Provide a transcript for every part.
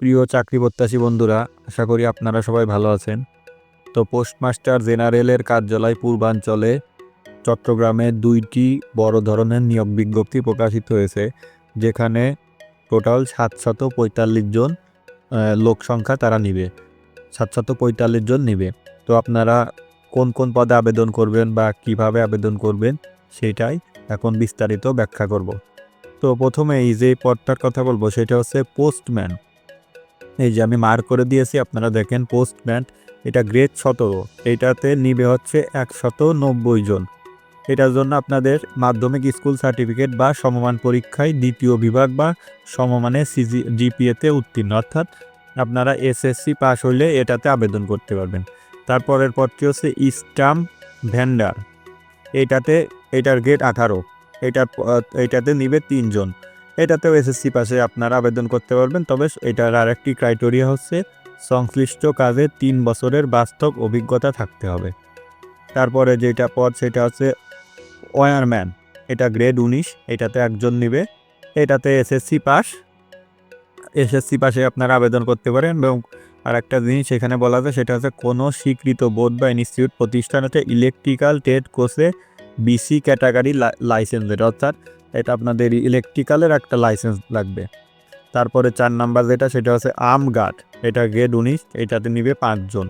প্রিয় চাকরি প্রত্যাশী বন্ধুরা, আশা করি আপনারা সবাই ভালো আছেন। তো পোস্টমাস্টার জেনারেলের কার্যালয় পূর্বাঞ্চলে চট্টগ্রামে দুইটি বড় ধরনের নিয়োগ বিজ্ঞপ্তি প্রকাশিত হয়েছে, যেখানে টোটাল সাতশত পঁয়তাল্লিশ জন লোক সংখ্যা তারা নিবে। সাতশত পঁয়তাল্লিশ জন নিবে। তো আপনারা কোন কোন পদে আবেদন করবেন বা কীভাবে আবেদন করবেন সেটাই এখন বিস্তারিত ব্যাখ্যা করব। তো প্রথমে এই যে পদটার কথা বলব, সেটা হচ্ছে পোস্টম্যান। এই যে আমি মার করে দিয়েছি, আপনারা দেখেন পোস্টম্যান এটা গ্রেড সতেরো এইটাতে নিবে হচ্ছে একশত নব্বই জন। এটার জন্য আপনাদের মাধ্যমিক স্কুল সার্টিফিকেট বা সমমান পরীক্ষায় দ্বিতীয় বিভাগ বা সমমানে সিজি জিপিএতে উত্তীর্ণ। অর্থাৎ আপনারা এসএসসি পাস হইলে এটাতে আবেদন করতে পারবেন। তারপরের পরটি হচ্ছে স্টাম্প ভ্যান্ডার এটাতে, এটার গ্রেড আঠারো এটা এটাতে নিবে তিনজন এটাতেও এসএসসি পাশে আপনারা আবেদন করতে পারবেন। তবে এটার আরেকটি ক্রাইটেরিয়া হচ্ছে সংশ্লিষ্ট কাজে তিন বছরের বাস্তব অভিজ্ঞতা থাকতে হবে। তারপরে যেটা পদ সেটা হচ্ছে ওয়ারম্যান এটা গ্রেড উনিশ, এটাতে একজন নিবে। এটাতে এসএসসি পাস এসএসসি পাশে আপনারা আবেদন করতে পারেন এবং আর একটা জিনিস এখানে বলা যায়, সেটা হচ্ছে কোনো স্বীকৃত বোর্ড বা ইনস্টিটিউট প্রতিষ্ঠান হচ্ছে ইলেকট্রিক্যাল ট্রেড কোর্সে বিসি ক্যাটাগরি লাইসেন্সের অর্থাৎ এটা আপনাদের ইলেকট্রিক্যালের একটা লাইসেন্স লাগবে। তারপরে চার নাম্বার যেটা, সেটা হচ্ছে আম গার্ড এটা গ্রেড উনিশ, এটাতে নিবে পাঁচজন।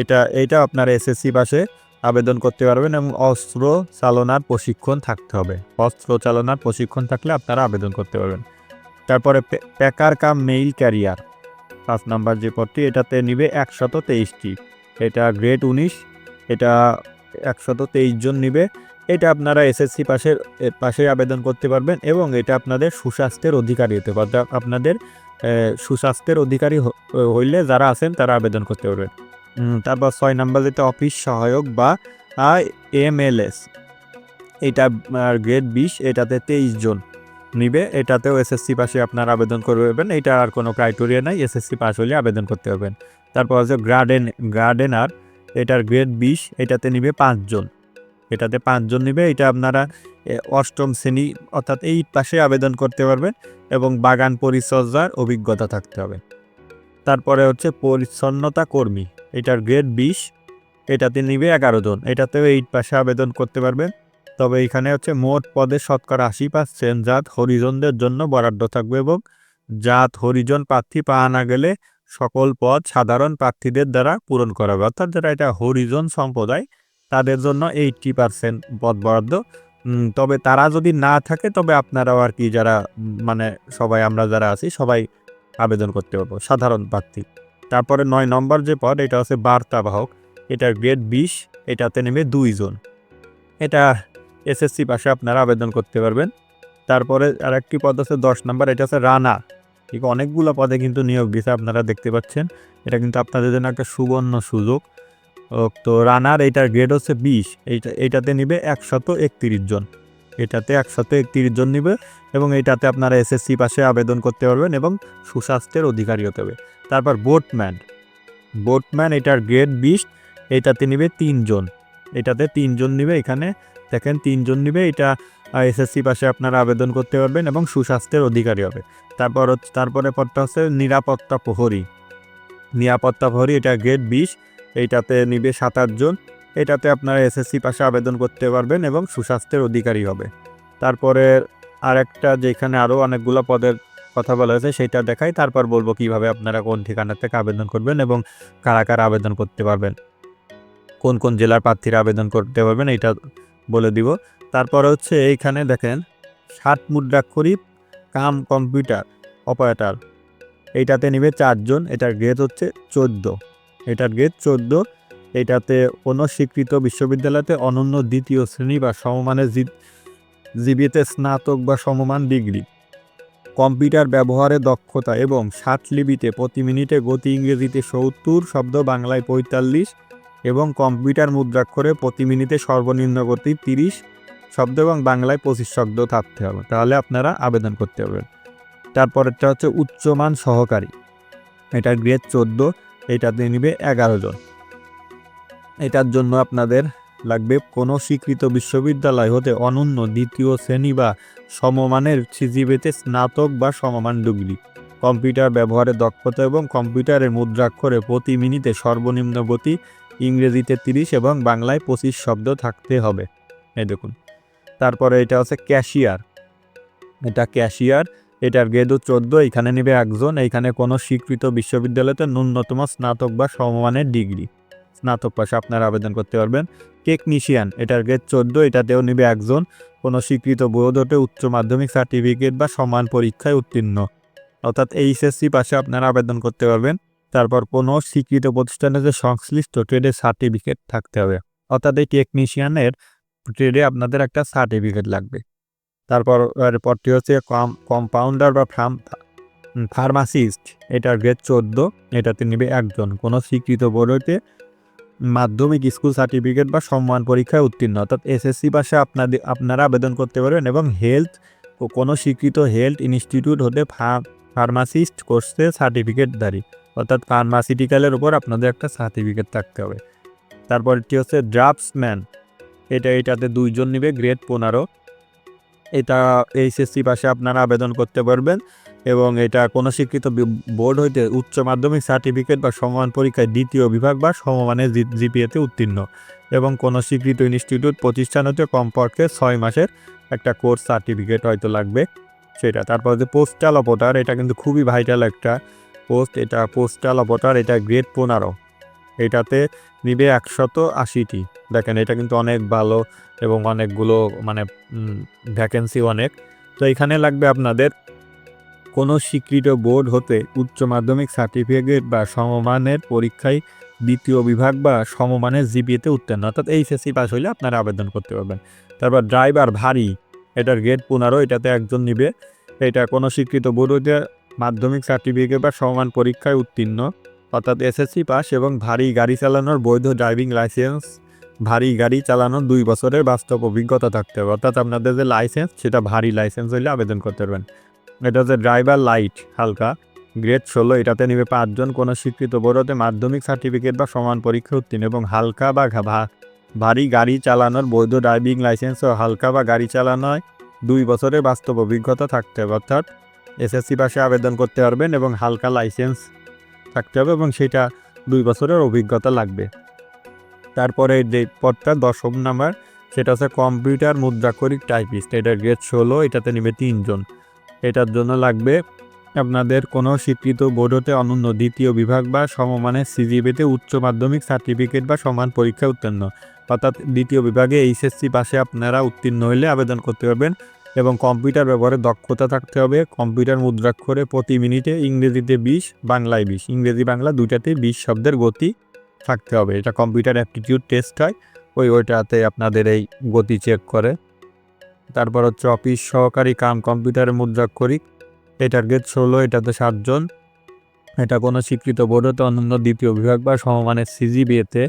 এটা এটা আপনার এসএসসি পাশে আবেদন করতে পারবেন এবং অস্ত্র চালনার প্রশিক্ষণ থাকতে হবে। অস্ত্র চালনার প্রশিক্ষণ থাকলে আপনারা আবেদন করতে পারবেন। তারপরে প্যাকার কাম মেইল ক্যারিয়ার পাঁচ নাম্বার যে পদটি, এটাতে নিবে একশত তেইশটি। এটা গ্রেড উনিশ, এটা একশত তেইশ জন নিবে। এটা আপনারা এসএসসি পাশের পাশে আবেদন করতে পারবেন এবং এটা আপনাদের সুস্বাস্থ্যের অধিকারী হতে পারে আপনাদের সুস্বাস্থ্যের অধিকারী হইলে যারা আছেন তারা আবেদন করতে পারবেন। তারপর ছয় নাম্বার যেটা, অফিস সহায়ক বা এমএলএস এটা গ্রেড বিশ, এটাতে তেইশ জন নিবে। এটাতেও এসএসসি পাশে আপনার আবেদন করবেন এটা আর কোনো ক্রাইটেরিয়া নাই। এসএসসি পাস হলে আবেদন করতে পারবেন। তারপর হচ্ছে গার্ডেন গার্ডেনার এটার গ্রেড বিশ, এটাতে নিবে পাঁচজন এটাতে পাঁচজন নিবে, এটা আপনারা অষ্টম শ্রেণি অর্থাৎ এই পাশে আবেদন করতে পারবেন এবং বাগান পরিচর্যার অভিজ্ঞতা থাকতে হবে। তারপরে হচ্ছে পরিচ্ছন্নতা কর্মী, এটার গ্রেড বিশ, এটাতে নিবে এগারো জন, এটাতেও এইট পাশে আবেদন করতে পারবেন তবে এখানে হচ্ছে মোট পদে শতকরা আশি পার্সেন্ট জাত হরিজনদের জন্য বরাদ্দ থাকবে এবং জাত হরিজন প্রার্থী পাওয়া না গেলে সকল পদ সাধারণ প্রার্থীদের দ্বারা পূরণ করা হবে। অর্থাৎ যারা এটা হরিজন সম্প্রদায় তাদের জন্য এইটটি পার্সেন্ট পদ বরাদ্দ। তবে তারা যদি না থাকে, তবে আপনারাও আর কি যারা মানে সবাই, আমরা যারা আছি, সবাই আবেদন করতে পারব, সাধারণ প্রার্থী। তারপরে নয় নম্বর যে পদ, এটা হচ্ছে বার্তাবাহক। এটার গ্রেড বিশ, এটাতে নেবে দুইজন এটা এসএসসি পাশে আপনারা আবেদন করতে পারবেন। তারপরে আর একটি পদ আছে দশ নম্বর, এটা হচ্ছে রানা ঠিক অনেকগুলো পদে কিন্তু নিয়োগ দিয়েছে, আপনারা দেখতে পাচ্ছেন। এটা কিন্তু আপনাদের জন্য একটা সুবর্ণ সুযোগ। তো রানার এটার গ্রেড হচ্ছে বিশ। এইটা এইটাতে নিবে একশত একত্রিশ জন। এটাতে একশত একত্রিশ জন নিবে এবং এইটাতে আপনারা এসএসসি পাশে আবেদন করতে পারবেন এবং সুস্বাস্থ্যের অধিকারী হতে হবে। তারপর বোটম্যান বোটম্যান এটার গ্রেড বিশ, এটাতে নিবে তিনজন এটাতে তিনজন নিবে এখানে। দেখেন তিনজন নিবে, এটা এসএসসি পাশে আপনারা আবেদন করতে পারবেন এবং সুস্বাস্থ্যের অধিকারী হবে। তারপর তারপরে পদটা হচ্ছে নিরাপত্তা প্রহরী। নিরাপত্তা প্রহরী, এটা গ্রেড বিশ। এইটাতে নিবে সাত আটজন এটাতে আপনারা এসএসসি পাশে আবেদন করতে পারবেন এবং সুস্বাস্থ্যের অধিকারী হবে। তারপরে আরেকটা যেখানে আরও অনেকগুলো পদের কথা বলা হয়েছে সেটা দেখাই। তারপর বলব কীভাবে আপনারা কোন ঠিকানা থেকে আবেদন করবেন এবং কারা কারা আবেদন করতে পারবেন। কোন কোন জেলার প্রার্থীরা আবেদন করতে পারবেন এটা বলে দিব। তারপরে হচ্ছে এইখানে দেখেন ষাট মুদ্রাক্ষরিক কাম কম্পিউটার অপারেটার। এইটাতে নেবে চারজন এটার গ্রেড হচ্ছে চোদ্দ। এটার গ্রেড চোদ্দ। এটাতে কোনো স্বীকৃত বিশ্ববিদ্যালয়তে অনন্য দ্বিতীয় শ্রেণি বা সমমানের জিবিতে স্নাতক বা সমমান ডিগ্রি। কম্পিউটার ব্যবহারে দক্ষতা এবং সাত লিপিতে প্রতি মিনিটে গতি ইংরেজিতে সত্তর, শব্দ বাংলায় পঁয়তাল্লিশ এবং কম্পিউটার মুদ্রাক্ষরে প্রতি মিনিটে সর্বনিম্ন গতি তিরিশ, শব্দ এবং বাংলায় পঁচিশ শব্দ থাকতে হবে। তাহলে আপনারা আবেদন করতে পারবেন। তারপরেরটা হচ্ছে উচ্চমান সহকারী। এটার গ্রেড চোদ্দ। এটাতে নিবে এগারো জন। এটার জন্য আপনাদের লাগবে কোনো স্বীকৃত বিশ্ববিদ্যালয় হতে অনন্য দ্বিতীয় শ্রেণি বা সমমানের সিজিবিতে স্নাতক বা সমমান ডিগ্রি। কম্পিউটার ব্যবহারের দক্ষতা এবং কম্পিউটারের মুদ্রাক্ষরে প্রতি মিনিটে সর্বনিম্ন গতি ইংরেজিতে তিরিশ এবং বাংলায় পঁচিশ শব্দ থাকতে হবে। এই দেখুন। তারপরে এটা হচ্ছে ক্যাশিয়ার। এটা ক্যাশিয়ার এটার গ্রেডও চোদ্দ, এখানে নেবে একজন। এইখানে কোনো স্বীকৃত বিশ্ববিদ্যালয়তে ন্যূনতম স্নাতক বা সমমানের ডিগ্রি। স্নাতক পাশে আপনারা আবেদন করতে পারবেন। টেকনিশিয়ান, এটার গ্রেড চোদ্দ, এটাতেও নেবে একজন। কোনো স্বীকৃত বোর্ড উচ্চ মাধ্যমিক সার্টিফিকেট বা সমান পরীক্ষায় উত্তীর্ণ। অর্থাৎ এইচএসসি পাশে আপনারা আবেদন করতে পারবেন। তারপর কোনো স্বীকৃত প্রতিষ্ঠানে যে সংশ্লিষ্ট ট্রেডের সার্টিফিকেট থাকতে হবে। অর্থাৎ এই টেকনিশিয়ানের ট্রেডে আপনাদের একটা সার্টিফিকেট লাগবে। তারপর পরটি হচ্ছে কম কম্পাউন্ডার বা ফার্ম ফার্মাসিস্ট এটার গ্রেড চোদ্দ। এটাতে নেবে একজন। কোনো স্বীকৃত বোর্ড হইতে মাধ্যমিক স্কুল সার্টিফিকেট বা সম্মান পরীক্ষায় উত্তীর্ণ। অর্থাৎ এসএসসি পাশে আপনাদের আপনারা আবেদন করতে পারবেন এবং হেলথ ও কোনো স্বীকৃত হেলথ ইনস্টিটিউট হতে ফার্মাসিস্ট কোর্সে সার্টিফিকেটধারী অর্থাৎ ফার্মাসিউটিক্যালের উপর আপনাদের একটা সার্টিফিকেট থাকতে হবে। তারপরটি হচ্ছে ড্রাফটসম্যান এটা, এটাতে দুইজন নেবে গ্রেড পনেরো। এটা এইচএসসি পাশে আপনারা আবেদন করতে পারবেন এবং এটা কোনো স্বীকৃত বোর্ড হইতে উচ্চ মাধ্যমিক সার্টিফিকেট বা সমমান পরীক্ষায় দ্বিতীয় বিভাগ বা সমমানের জিপিএতে উত্তীর্ণ এবং কোনো স্বীকৃত ইনস্টিটিউট, প্রতিষ্ঠান হতে কমপক্ষে ছয় মাসের একটা কোর্স সার্টিফিকেট হয়তো লাগবে সেটা। তারপর যে পোস্টাল অপারেটর এটা কিন্তু খুবই ভাইটাল একটা পোস্ট। এটা পোস্টাল অপারেটর এটা গ্রেড পনেরো। এটাতে নিবে একশত আশিটি। দেখেন, এটা কিন্তু অনেক ভালো এবং অনেকগুলো মানে ভ্যাকেন্সি অনেক। তো এখানে লাগবে আপনাদের কোনো স্বীকৃত বোর্ড হতে উচ্চ মাধ্যমিক সার্টিফিকেট বা সমমানের পরীক্ষায় দ্বিতীয় বিভাগ বা সমমানের জিপিএতে উত্তীর্ণ। অর্থাৎ এইচএসসি পাস হইলে আপনারা আবেদন করতে পারবেন। তারপর ড্রাইভার ভারী, এটার গ্রেড পনেরো, এটাতে একজন নিবে। এটা কোনো স্বীকৃত বোর্ড হতে মাধ্যমিক সার্টিফিকেট বা সমমান পরীক্ষায় উত্তীর্ণ। অর্থাৎ এসএসসি পাস এবং ভারী গাড়ি চালানোর বৈধ ড্রাইভিং লাইসেন্স ভারী গাড়ি চালানোর দুই বছরের বাস্তব অভিজ্ঞতা থাকতে হবে। অর্থাৎ আপনাদের যে লাইসেন্স সেটা ভারী লাইসেন্স হইলে আবেদন করতে পারবেন। এটা হচ্ছে ড্রাইভার লাইট হালকা গ্রেড ষোলো, এটাতে নেবে পাঁচজন, কোনো স্বীকৃত বোর্ডতে মাধ্যমিক সার্টিফিকেট বা সমান পরীক্ষা উত্তীর্ণ এবং হালকা বা ভারী গাড়ি চালানোর বৈধ ড্রাইভিং লাইসেন্স ও হালকা বা গাড়ি চালানোয় দুই বছরের বাস্তব অভিজ্ঞতা থাকতে হবে। অর্থাৎ এসএসসি পাশে আবেদন করতে পারবেন এবং হালকা লাইসেন্স থাকতে হবে এবং সেটা দুই বছরের অভিজ্ঞতা লাগবে। তারপরে যে পদটা দশম নাম্বার, সেটা হচ্ছে কম্পিউটার মুদ্রাক্ষরিক টাইপিস্ট। এটার গ্রেড ষোলো, এটাতে নেবে তিনজন। এটার জন্য লাগবে আপনাদের কোনো স্বীকৃত বোর্ড হতে অনন্য দ্বিতীয় বিভাগ বা সমমানের সিজিবিতে উচ্চ মাধ্যমিক সার্টিফিকেট বা সমান পরীক্ষা উত্তীর্ণ। অর্থাৎ দ্বিতীয় বিভাগে এইচএসসি পাশে আপনারা উত্তীর্ণ হলে আবেদন করতে পারবেন এবং কম্পিউটার ব্যবহারে দক্ষতা থাকতে হবে। কম্পিউটার মুদ্রাক্ষরে প্রতি মিনিটে ইংরেজিতে বিশ, বাংলায় বিশ। ইংরেজি বাংলা দুইটাতেই বিশ শব্দের গতি থাকতে হবে। এটা কম্পিউটার অ্যাপটিটিউড টেস্ট হয়, ওই ওইটাতে আপনাদের এই গতি চেক করে। তারপর হচ্ছে অফিস সহকারী কাম কম্পিউটারের মুদ্রাক্ষরিক এটার গেট ষোলো, এটাতে সাতজন এটা কোনো স্বীকৃত বোর্ড হতে অন্যান্য দ্বিতীয় বিভাগ বা সমমানের সিজিবিএতে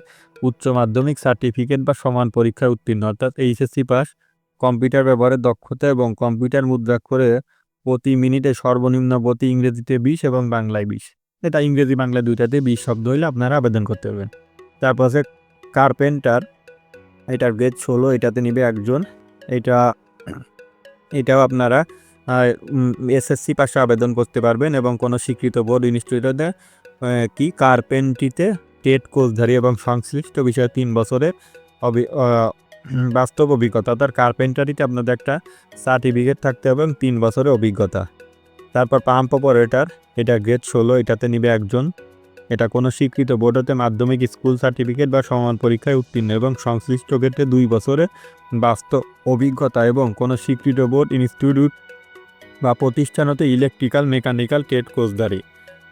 উচ্চ মাধ্যমিক সার্টিফিকেট বা সমান পরীক্ষায় উত্তীর্ণ। অর্থাৎ এইচএসসি পাস কম্পিউটার ব্যবহারের দক্ষতা এবং কম্পিউটার মুদ্রাক্ষরে প্রতি মিনিটে সর্বনিম্ন গতি ইংরেজিতে বিশ এবং বাংলায় বিশ। এটা ইংরেজি বাংলা দুইটাতে বিশ শব্দ হইলে আপনারা আবেদন করতে পারবেন। তারপর আছে কার্পেন্টার এটার গ্রেড ষোলো, এটাতে নিবে একজন। এটা, এটাও আপনারা এসএসসি পাশে আবেদন করতে পারবেন এবং কোনো স্বীকৃত বোর্ড ইনস্টিটিউটে কি কার্পেন্টিতে টেট কোর্সধারী এবং সংশ্লিষ্ট বিষয়ে তিন বছরের বাস্তব অভিজ্ঞতা। তার কার্পেন্টারিতে আপনাদের একটা সার্টিফিকেট থাকতে হবে এবং তিন বছরের অভিজ্ঞতা। তারপর পাম্প অপারেটর এটা গ্রেড ষোলো, এটাতে নিবে একজন। এটা কোনো স্বীকৃত বোর্ড হতে মাধ্যমিক স্কুল সার্টিফিকেট বা সমান পরীক্ষায় উত্তীর্ণ এবং সংশ্লিষ্ট ক্ষেত্রে দুই বছরের বাস্তব অভিজ্ঞতা এবং কোনো স্বীকৃত বোর্ড ইনস্টিটিউট বা প্রতিষ্ঠান হতে ইলেকট্রিক্যাল মেকানিক্যাল ট্রেড কোর্সধারী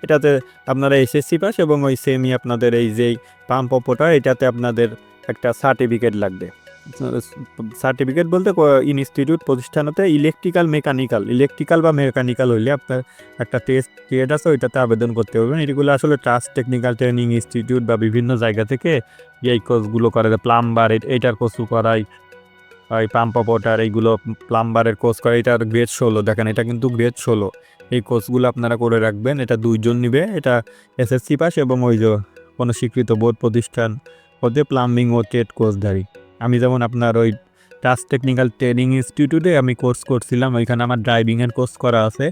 এটাতে আপনারা এসএসসি পাস এবং ওই সেমই আপনাদের এই যেই পাম্প অপোটা এটাতে আপনাদের একটা সার্টিফিকেট লাগবে। সার্টিফিকেট বলতে ইনস্টিটিউট প্রতিষ্ঠানতে ইলেকট্রিক্যাল মেকানিক্যাল ইলেকট্রিক্যাল বা মেকানিক্যাল হইলে আপনার একটা টেস্ট ক্রিয়েট আছে, ওইটাতে আবেদন করতে পারবেন। এগুলো আসলে ট্রাস্ট টেকনিক্যাল ট্রেনিং ইনস্টিটিউট বা বিভিন্ন জায়গা থেকে এই কোর্সগুলো করে। প্লাম্বার এইটার কোর্সও করায় ওই পাম্প অপারেটার এইগুলো প্লাম্বারের কোর্স করে। এটার গ্রেড ষোলো, দেখেন এটা কিন্তু গ্রেড ষোলো। এই কোর্সগুলো আপনারা করে রাখবেন, এটা দুইজন নিবে। এটা এসএসসি পাস এবং ওই যে কোনো স্বীকৃত বোর্ড প্রতিষ্ঠান হতে প্লাম্বিং ও ট্রেড কোর্সধারী আমি যেমন আপনার ওই টাচ টেকনিক্যাল ট্রেনিং ইনস্টিটিউটে আমি কোর্স করছিলাম, ওইখানে আমার ড্রাইভিংয়ের কোর্স করা আছে।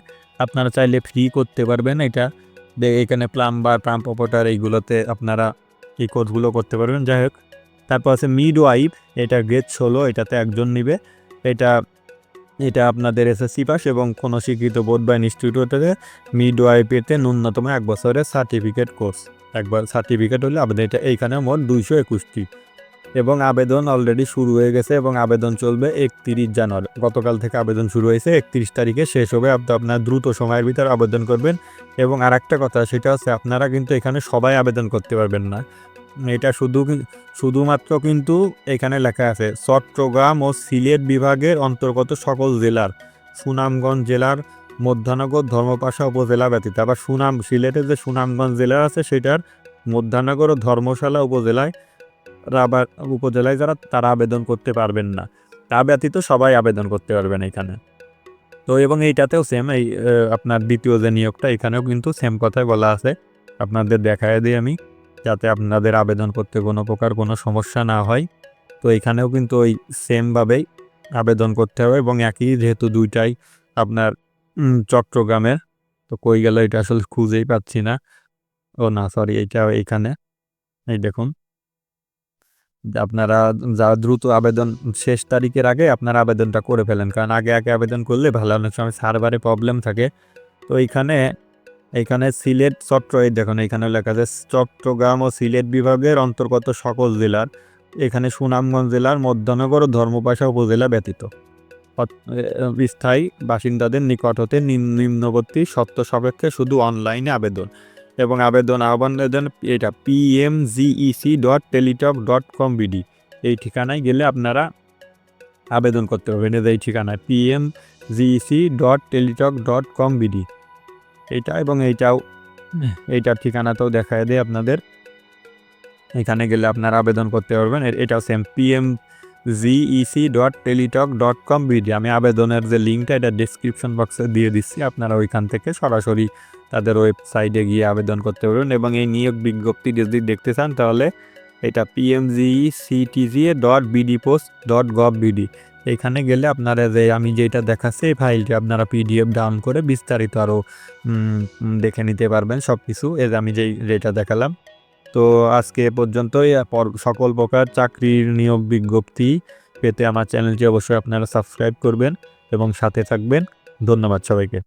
আপনারা চাইলে ফ্রি করতে পারবেন এটা। এখানে প্লাম্বার পাম্প অপারেটার এইগুলোতে আপনারা এই কোর্সগুলো করতে পারবেন। যাই হোক, তারপর আছে মিড ওয়াইফ এটা গ্রেড ষোলো, এটাতে একজন নিবে। এটা এটা আপনাদের এসএসসি পাস এবং কোনো স্বীকৃত বোর্ড বা ইনস্টিটিউটে মিড ওয়াইফেতে ন্যূনতম এক বছরের সার্টিফিকেট কোর্স একবার সার্টিফিকেট হলে আবেদন এটা এইখানে মোট দুইশো একুশটি। এবং আবেদন অলরেডি শুরু হয়ে গেছে এবং আবেদন চলবে একত্রিশ জানুয়ারি। গতকাল থেকে আবেদন শুরু হয়েছে একত্রিশ তারিখে, শেষ হবে। আপনি আপনার দ্রুত সময়ের ভিতরে আবেদন করবেন। এবং আর একটা কথা, সেটা হচ্ছে আপনারা কিন্তু এখানে সবাই আবেদন করতে পারবেন না। এটা শুধু শুধুমাত্র কিন্তু এখানে লেখা আছে, চট্টগ্রাম ও সিলেট বিভাগের অন্তর্গত সকল জেলার, সুনামগঞ্জ জেলার মধ্যানগর ধর্মপাশা উপজেলা ব্যতীত। আবার সুনাম, সিলেটের যে সুনামগঞ্জ জেলা আছে, সেটার মধ্যানগর ও ধর্মশালা উপজেলায় আবার উপজেলায় যারা, তারা আবেদন করতে পারবেন না। তা ব্যতীত সবাই আবেদন করতে পারবেন এখানে। তো এবং এইটাতেও সেম এই আপনার দ্বিতীয় যে নিয়োগটা, এখানেও কিন্তু সেম কথাই বলা আছে। আপনাদের দেখায় দিই আমি, যাতে আপনাদের আবেদন করতে কোনো প্রকার কোনো সমস্যা না হয়। তো এখানেও কিন্তু ওই সেমভাবেই আবেদন করতে হবে এবং একই যেহেতু দুইটাই আপনার চট্টগ্রামের, তো কই গেল এটা আসলে খুঁজেই পাচ্ছি না। ও না সরি এইটা এইখানে। এই দেখুন। আপনারা যা দ্রুত আবেদন শেষ তারিখের আগে আপনারা আবেদনটা করে ফেলেন। কারণ আগে আগে আবেদন করলে ভালো, অনেক সময় সার্ভারে প্রবলেম থাকে। তো এইখানে এইখানে সিলেট চট্ট এই দেখুন এখানে লেখা আছে, চট্টগ্রাম ও সিলেট বিভাগের অন্তর্গত সকল জেলার, এখানে সুনামগঞ্জ জেলার, মধ্যনগর ও ধর্মপাশা উপজেলা ব্যতীত। স্থায়ী বাসিন্দাদের নিকট হতে নিম্নবর্তী সত্য সাপেক্ষে শুধু অনলাইনে আবেদন। এবং আবেদন আহ্বান দেন এটা PMGEC dot Teletalk dot com BD এই ঠিকানায় গেলে আপনারা আবেদন করতে পারবেন। এই ঠিকানায় PM GEC dot Teletalk dot com BD এইটা এবং এইটাও, এইটার ঠিকানাতেও দেখায় দেয় আপনাদের। এখানে গেলে আপনারা আবেদন করতে পারবেন। এটাও same P M G E C dot Teletalk dot com B D আমি আবেদনের যে লিঙ্কটা এটা ডিসক্রিপশন বক্সে দিয়ে দিচ্ছি। আপনারা ওইখান থেকে সরাসরি তাদের ওয়েবসাইটে গিয়ে আবেদন করতে পারবেন এবং এই নিয়োগ বিজ্ঞপ্তি যদি দেখতে চান তাহলে এটা P M G E C T G dot B D post dot gov B D এখানে গেলে আপনারা যে আমি যেটা দেখাচ্ছি এই ফাইলটি আপনারা পিডিএফ ডাউন করে বিস্তারিত আরও দেখে নিতে পারবেন সব কিছু এ আমি যেই যেটা দেখালাম। তো আজকে পর্যন্তই। পর- সকল প্রকার চাকরির নিয়োগ বিজ্ঞপ্তি পেতে আমার চ্যানেলটি অবশ্যই আপনারা সাবস্ক্রাইব করবেন এবং সাথে থাকবেন। ধন্যবাদ সবাইকে।